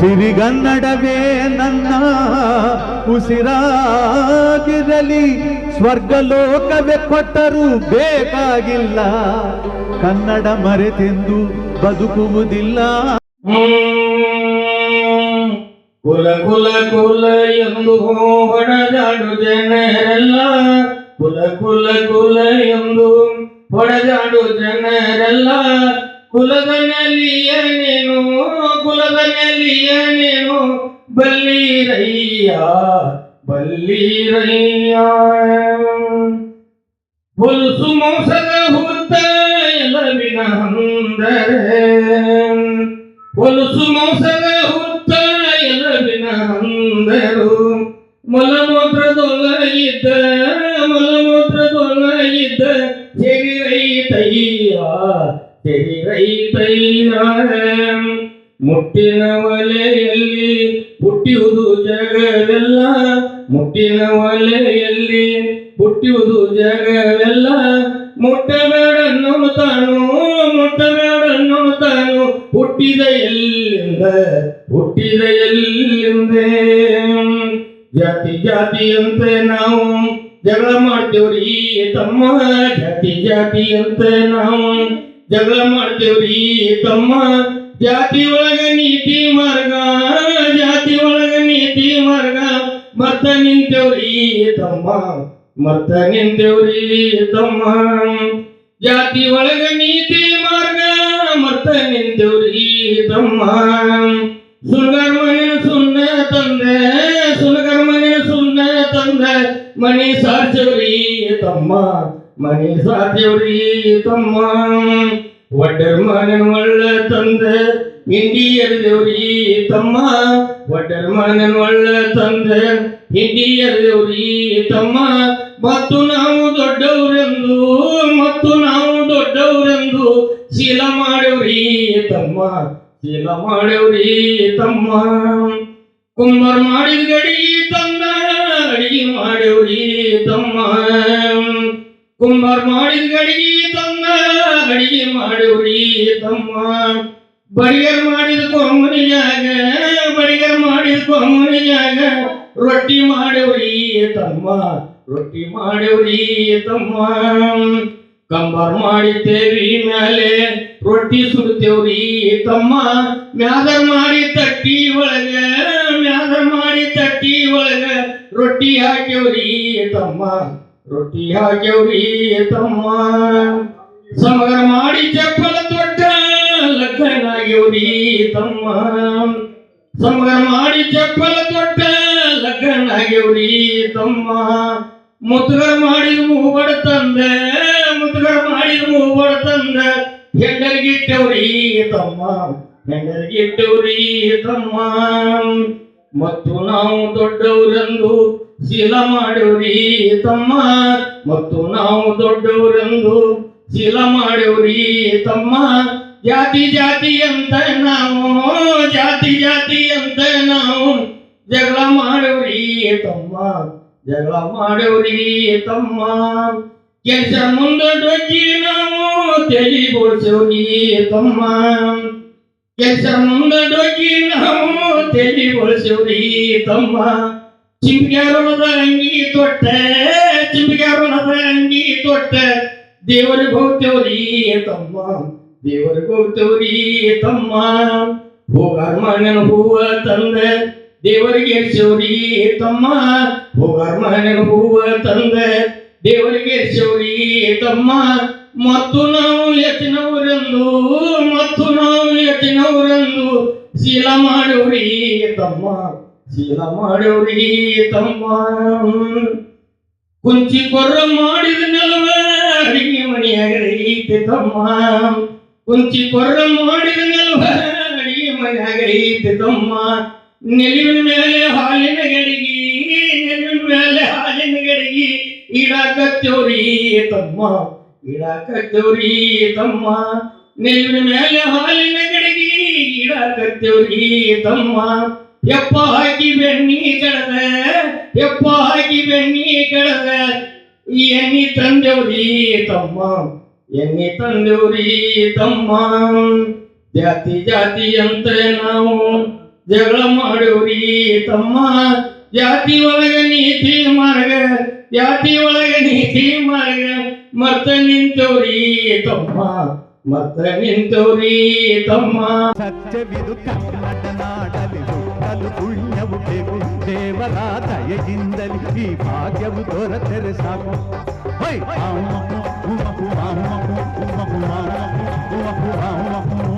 ಸಿರಿಗನ್ನಡವೇ ನನ್ನ ಉಸಿರಾಗಿರಲಿ, ಸ್ವರ್ಗಲೋಕವೇ ಕೊಟ್ಟರೂ ಬೇಕಾಗಿಲ್ಲ. ಕನ್ನಡ ಮರೆತೆಂದು ಬದುಕುವುದಿಲ್ಲ. ಕುಲ ಕುಲ ಕುಲ ಎಂದು ಹೊಡೆದಾಡು ಜನರೆಲ್ಲ. ಕುಲ ಕುಲ ಕುಲ ಎಂದು ಹೊಡೆದಾಡು ಜನರೆಲ್ಲ. ಕುಲದ ನೆಲಿಯ ನೀನು ಕುಲದ ನೆಲಿಯ ನೀನು ಬಲ್ಲಿರಯ್ಯ ಬಲ್ಲಿರಯ್ಯ. ಹೊಲಸು ಮೋಸದ ಹುತ್ತ ಎಲವಿನ ಹಂದರೆ ಮುಟ್ಟಿನ ಒಲೆಯಲ್ಲಿ ಹುಟ್ಟಿಯುವುದು ಜಗವೆಲ್ಲ. ಮುಟ್ಟಿನ ಒಲೆಯಲ್ಲಿ ಹುಟ್ಟಿಯುವುದು ಜಗವೆಲ್ಲ. ಮುಟ್ಟಬೇಡನ್ನು ತಾನು ಮುಟ್ಟಬೇಡನ್ನು ತಾನು ಹುಟ್ಟಿದ ಎಲ್ಲಿಂದ, ಹುಟ್ಟಿದ ಎಲ್ಲಿಂದೆ. ಜಾತಿ ಜಾತಿಯಂತೆ ನಾವು ಜಗಳ ಮಾಡ್ತೇವ್ರಿ ತಮ್ಮ. ಜಾತಿ ಜಾತಿಯಂತೆ ನಾವು ಜಗಳ ಮಾಡ್ತೇವ್ರಿ ತಮ್ಮ ಜಾತಿ ಒಳಗ ನೀತಿ ಮಾರ್ಗ, ಜಾತಿ ಒಳಗ ನೀತಿ ಮಾರ್ಗ ಮತ್ತ ನಿಂತೇವ್ರಿ ತಮ್ಮ ಮತ್ತ ನಿಂತೇವ್ರಿ ತಮ್ಮ. ಜಾತಿ ಒಳಗ ನೀತಿ ಮಾರ್ಗ ಮತ್ತ ನಿಂತೇವ್ರಿ ತಮ್ಮ. ಸುಲ್ಗರ್ ಮನೆ ಸುಣ್ಣ ತಂದೆ, ಸುಲ್ಗರ್ ಮನೆ ಸುಣ್ಣ ತಂದೆ, ಮನೆ ಸಾಚವ್ರಿ ತಮ್ಮ. ಮನಿ ಸಾಧ್ಯವ್ರಿ ತಮ್ಮ. ಒಡ್ಡರ್ ಮನೆ ಒಳ್ಳ ತಂದೆ ಹಿಂಡಿ ಎರ್ದೇವ್ರಿ ತಮ್ಮ. ಒಡ್ಡರ್ ಮನೆ ಒಳ್ಳ ತಂದೆ ಹಿಂಡಿ ಎರ್ದೇವ್ರಿ ತಮ್ಮ. ಮತ್ತು ನಾವು ದೊಡ್ಡವರೆಂದು, ಮತ್ತು ನಾವು ದೊಡ್ಡವರೆಂದು ಶೀಲ ಮಾಡೇವ್ರಿ ತಮ್ಮ. ಶೀಲ ಮಾಡೇವ್ರಿ ತಮ್ಮ. ಕುಂಬರ್ ಮಾಡಿದ ಗಡಿ ತಂದ, ಅಡಿಗೆ ಮಾಡವ್ರಿ ತಮ್ಮ. ಕುಂಬಾರ್ ಮಾಡಿದ ಗಡಿಗೆ ತಮ್ಮ ಅಡಿಗೆ ಮಾಡವ್ರಿ ತಮ್ಮ. ಬಡಿಗರ್ ಮಾಡಿದ ಕೊಮ್ಮನಿಯಾಗ ಬಡಿಗರ್ ಮಾಡಿದ ಕೊಮ್ಮನಿಯಾಗ ರೊಟ್ಟಿ ಮಾಡವ್ರಿ ತಮ್ಮ, ರೊಟ್ಟಿ ಮಾಡವ್ರಿ ತಮ್ಮ. ಕಂಬರ್ ಮಾಡಿದ್ದೇವಿ ಮ್ಯಾಲೆ, ರೊಟ್ಟಿ ಸುಡ್ತೇವ್ರಿ ತಮ್ಮ. ಮ್ಯಾದರ್ ಮಾಡಿ ತಟ್ಟಿ ಒಳಗ, ಮ್ಯಾದರ್ ಮಾಡಿ ತಟ್ಟಿ ಒಳಗ, ರೊಟ್ಟಿ ಹಾಕ್ಯವ್ರಿ ತಮ್ಮ. ರೊಟ್ಟಿ ಹಾಕ್ಯವ್ರಿ ತಮ್ಮ. ಸಮಗರ ಮಾಡಿ ಚಪ್ಪಲ ತೊಟ್ಟ ಲಗ್ನಾಗ್ಯವ್ರಿ ತಮ್ಮ. ಸಮಗರ ಮಾಡಿ ಚಪ್ಪಲ ತೊಟ್ಟ ಲಗ್ನಾಗ್ಯವ್ರಿ ತಮ್ಮ. ಮುತ್ತುಗರ ಮಾಡಿದ ಮೂವಡ ತಂದೆ, ಮುತ್ತುಗರ ಮಾಡಿದ ಮೂವಡ ತಂದ ಹೆಂಡರಿಗಿಟ್ಟವ್ರಿ ತಮ್ಮ. ಹೆಂಡರಿಗಿಟ್ಟವ್ರಿ ತಮ್ಮ. ಮತ್ತು ನಾವು ದೊಡ್ಡವರೆಂದು ಶೀಲ ಮಾಡವ್ರಿ ತಮ್ಮ ಮತ್ತು ನಾವು ದೊಡ್ಡವರೆಂದು ಶೀಲ ಮಾಡವ್ರಿ ತಮ್ಮ ಜಾತಿ ಜಾತಿ ಅಂತ ನಾವು ಜಾತಿ ಜಾತಿ ಅಂತ ನಾವು ಜಗಳ ಮಾಡವ್ರಿ ತಮ್ಮ ಜಗಳ ಮಾಡವ್ರಿ ತಮ್ಮ ಕೆಲಸ ಮುಂದೊಡ್ಡೋಗಿ ನಾವು ತಲೆ ಬೋಳ್ಸವ್ರಿ ತಮ್ಮ ಕೆಲಸ ಮುಂದೊಡ್ಡೋಗಿ ನಾವು ತಲೆ ಬೋಳ್ಸವ್ರಿ ತಮ್ಮ ಚಿಂಬಿಗಾರೋಣದ ಅಂಗಿ ತೊಟ್ಟ ಚಿಂಬಿಗಾರೋಣದ ಅಂಗಿ ತೊಟ್ಟ. ದೇವರಿಗೆ ಹೋಗ್ತೇವ್ರಿ ತಮ್ಮ ದೇವರಿಗೆ ಹೋಗ್ತೇವ್ರಿ ತಮ್ಮ. ಹೋಗಾರ ಮಣ್ಣನ ಹೂವ ತಂದ, ದೇವರಿಗೆ ಎರ್ಸವ್ರಿ ತಮ್ಮ. ಹೋಗಾರ ಮಣ್ಣನ ಹೂವ ತಂದ, ದೇವರಿಗೆ ಚೌರಿ ತಮ್ಮ. ಮತ್ತು ನಾವು ಎತ್ತಿನವರೆಂದು ಮತ್ತು ನಾವು ಎತ್ತಿನವರೆಂದು ಶೀಲ ಮಾಡೋರಿ ತಮ್ಮ. ಶೀಲ ಮಾಡವ್ರಿ ತಮ್ಮ. ಕುಂಚಿ ಕೊರ್ರ ಮಾಡಿದ ನೆಲವ, ಅಡಿಗೆ ತಮ್ಮ. ಕುಂಚಿ ಕೊರ್ರ ಮಾಡಿದ ನೆಲವ, ಅಡಿಗೆ ತಮ್ಮ. ನೆಲುವಿನ ಮೇಲೆ ಹಾಲಿನ ಗಡಿಗಿ, ನೆಲುವಿನ ಮೇಲೆ ಹಾಲಿನ ಗಡಿಗಿ ಇಡಾಕತ್ತೇವ್ರಿ ತಮ್ಮ. ಇಡಾಕತ್ತೇವ್ರಿ ತಮ್ಮ. ನೆಲುವಿನ ಮೇಲೆ ಹಾಲಿನ ಗಡಿಗಿ ಇಡಾಕತ್ತೇವ್ರಿ ತಮ್ಮ. ಹಾಕಿ ಬೆಣ್ಣಿ ಕಡದ ಎಪ್ಪ ಹಾಕಿ ಬೆಣ್ಣಿ ಕಡದ, ಎಣ್ಣಿ ತಂದೆವ್ರಿ ತಮ್ಮ, ಎಣ್ಣಿ ತಂದೆವ್ರಿ ತಮ್ಮ. ಜಾತಿ ಜಾತಿ ಅಂತ ನಾವು ಜಗಳ ಮಾಡೋರಿ ತಮ್ಮ. ಜಾತಿ ಒಳಗ ನೀತಿ ಮಾರ್ಗ, ಜಾತಿ ಒಳಗ ನೀತಿ ಮಾರ್ಗ ಮತ್ತ ನಿಂತವ್ರಿ ತಮ್ಮ ಮತ್ತ ನಿಂತವ್ರಿ ತಮ್ಮ. ಸತ್ಯವಿದು ಕಟ್ಟ ನಾಡಲಿ ದಾನಮಾನಗಳು ಪುಣ್ಯವುಟೆವು ದೇವರ ದಯೆಯಿಂದಲಿ ಈ ಭಾಗ್ಯವು ದೊರೆತರೆ ಸಾಕು ಹೈ ಉಮ ಉಮ ಉಮ ಉಮ ಉಮ ಉಮ ಉಮ ಉಮ ಉಮ